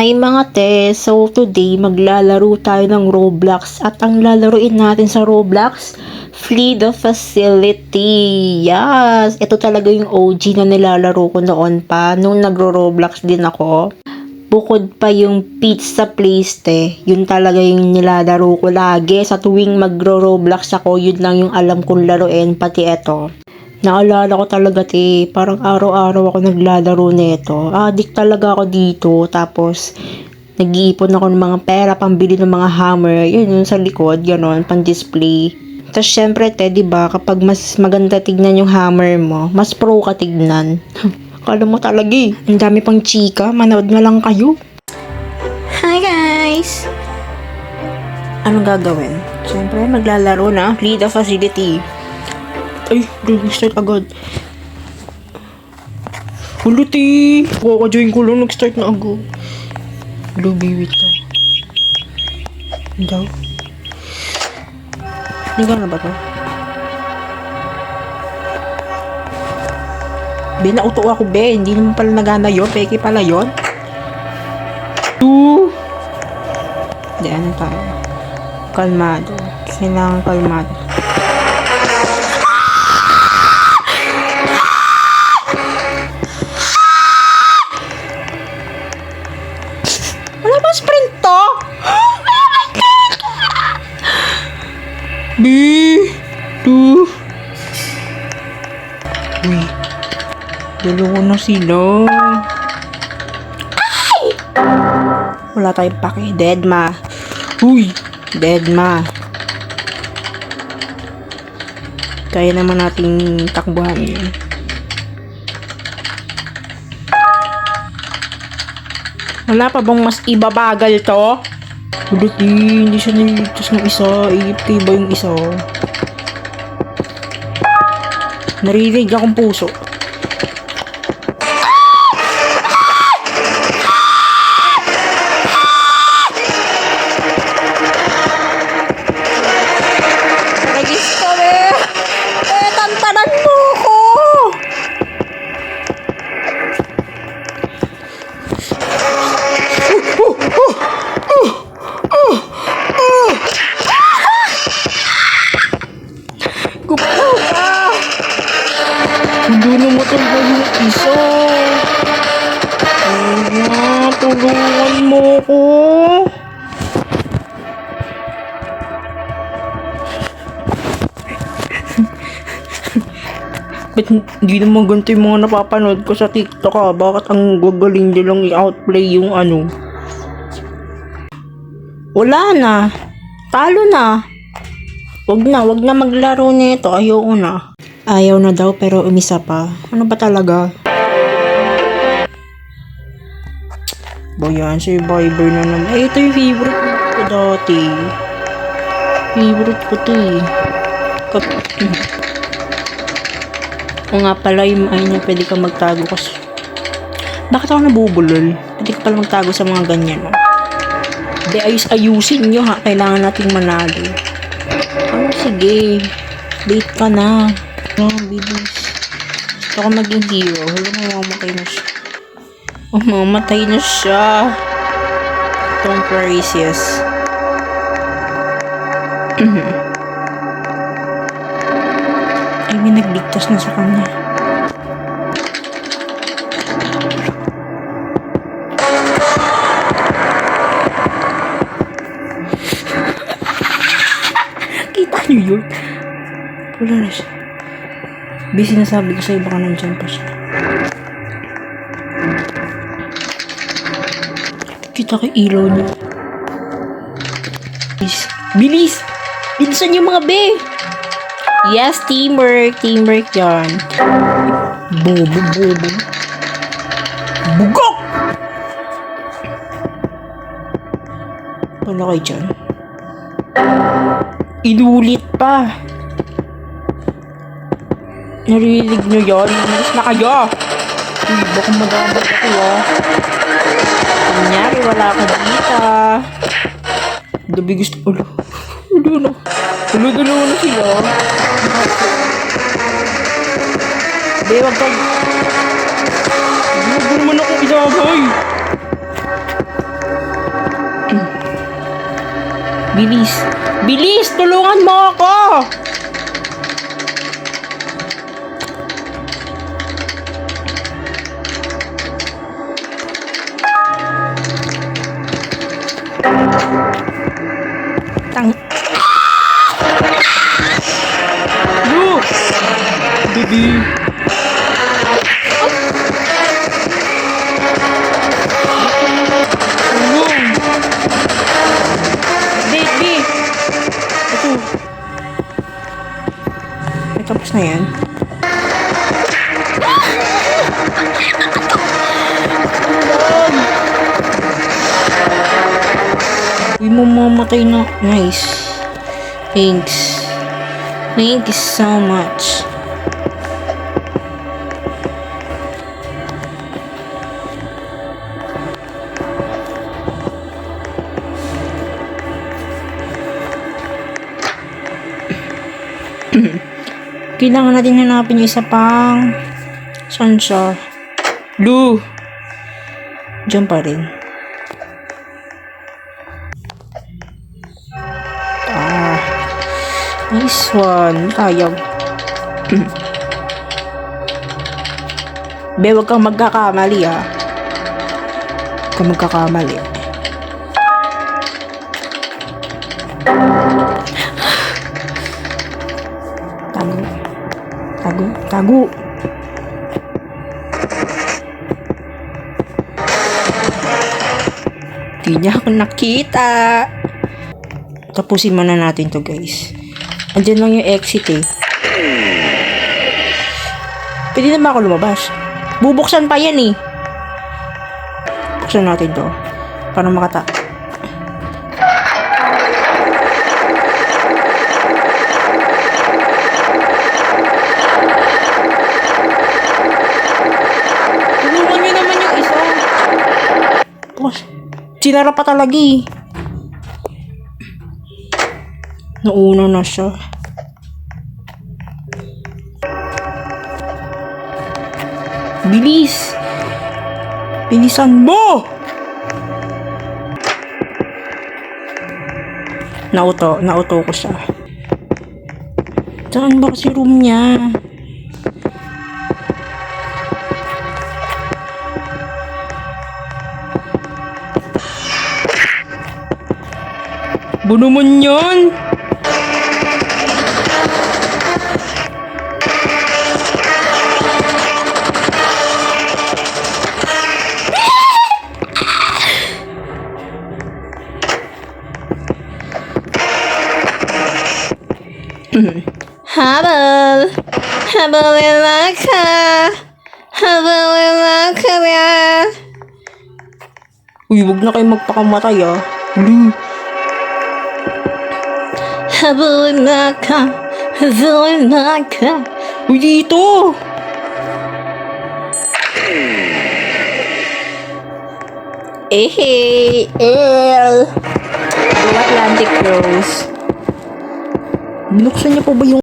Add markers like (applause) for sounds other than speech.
Hi mga te! So today maglalaro tayo ng Roblox at ang lalaruin natin sa Roblox, Flee the Facility. Yes! Ito talaga yung OG na nilalaro ko noon pa nung nagro-Roblox din ako. Bukod pa yung pizza place te, yun talaga yung nilalaro ko lagi. Sa tuwing magro-Roblox ako, yun lang yung alam kong laruin, pati eto. Naalala ko talaga te, parang araw-araw ako naglalaro nito. Addict talaga ako dito. Tapos, nag-iipon ako ng mga pera, pambili ng mga hammer. Yun, yun sa likod, gano'n, pang-display. Tapos, syempre, te, di ba, kapag mas maganda tignan yung hammer mo, mas pro ka tignan. (laughs) Kala mo talaga eh. Ang dami pang chika, manood na lang kayo. Hi guys! Anong gagawin? Syempre, maglalaro na. Lead the facility. Ay, nag-start agad. Huluti! Kaka-join ko lang, nag-start na agad. To. Ano daw? Ligaw na ba to? Be, nauto ako, be. Hindi naman pala nagana yun. Peke pala yun. Two. Hindi, ano tayo? Kalmado. Kailangan kalmado. Uy, dalawa na sila. Ay! Wala tayong pake. Dead ma. Uy, dead ma. Kaya naman nating takbuhan yun. Wala pa bang mas ibabagal to? Ulit eh, hindi siya nililigtas ng isa. AFK ba yung isa? Narinig akong puso. Tulungan mo ko. Ba't hindi naman ganito yung mga napapanood ko sa TikTok ah? Bakit ang gagaling nilang i-outplay yung ano? Wala na. Talo na. Wag na, wag na maglaro nito. Ayoko na. Ayaw na daw pero umisa pa. Ano ba talaga? Bayan, survivor na naman. Eh, ito yung favorite ko dati. Favorite ko to eh. Kap- o nga pala, yung ay niya, pwede ka magtago kasi. Bakit ako nabubulol? Pwede ka pala magtago sa mga ganyan. No? Hindi, ayus ayusin nyo ha. Kailangan nating manalo. Oh, sige. Late ka na. Oh, bilis. Gusto ko maging hero. Hala, mamamatay na siya. Oh, mamamatay na siya. Tom Parisius. Ay, may nagligtas na sa kanya. Kita niyo yun? Wala na siya. Busy na sabi ko sa'yo, baka nandyan pa siya. Kita kay ilaw niya. Bilis! Bilis! Bilisan niyo mga be! Yes, teamwork! Teamwork yan. Bobo, bobo. Bugok! Wala kayo dyan. Inulit pa. Narinig nyo yun? Malis na kayo. Uy, baka madamag ako ah. Kunyari, wala ka dito. Dabi gusto. Ulo. Ulo na. Ulo, ulo na sila. Hindi, wag kang... Hindi naman ako isabay. Eh. Bilis. Bilis! Tulungan mo ako! Ay, tapos na yan. Uy, mamamatay na. Nice. Thanks. Thank you so much. Kailangan natin hanapin yung isa pang... Saan siya? Lu! Diyan pa rin. Ah. Nice one. Kaya. Be, huwag kang magkakamali ah. Huwag kang magkakamali. Tago. Tago. Tago. Di niya ako nakita. Tapusin muna natin to guys. Andyan lang yung exit eh. Pwede na ako lumabas? Bubuksan pa yan eh. Buksan natin to. Para makata. Sinara pa talaga eh. Nauna na siya. Bilis! Bilisan mo! Nauto, nauto ko siya. Saan ba kasi room niya? Ba naman yan? Habal! Habal ka! Habal ka na! Uy, wag na kayo magpakamatay ah. Huli. Habal ka! Habal ka! Uy, dito! Eh, El! Go Atlantic Rose. Binuksan niya po ba yung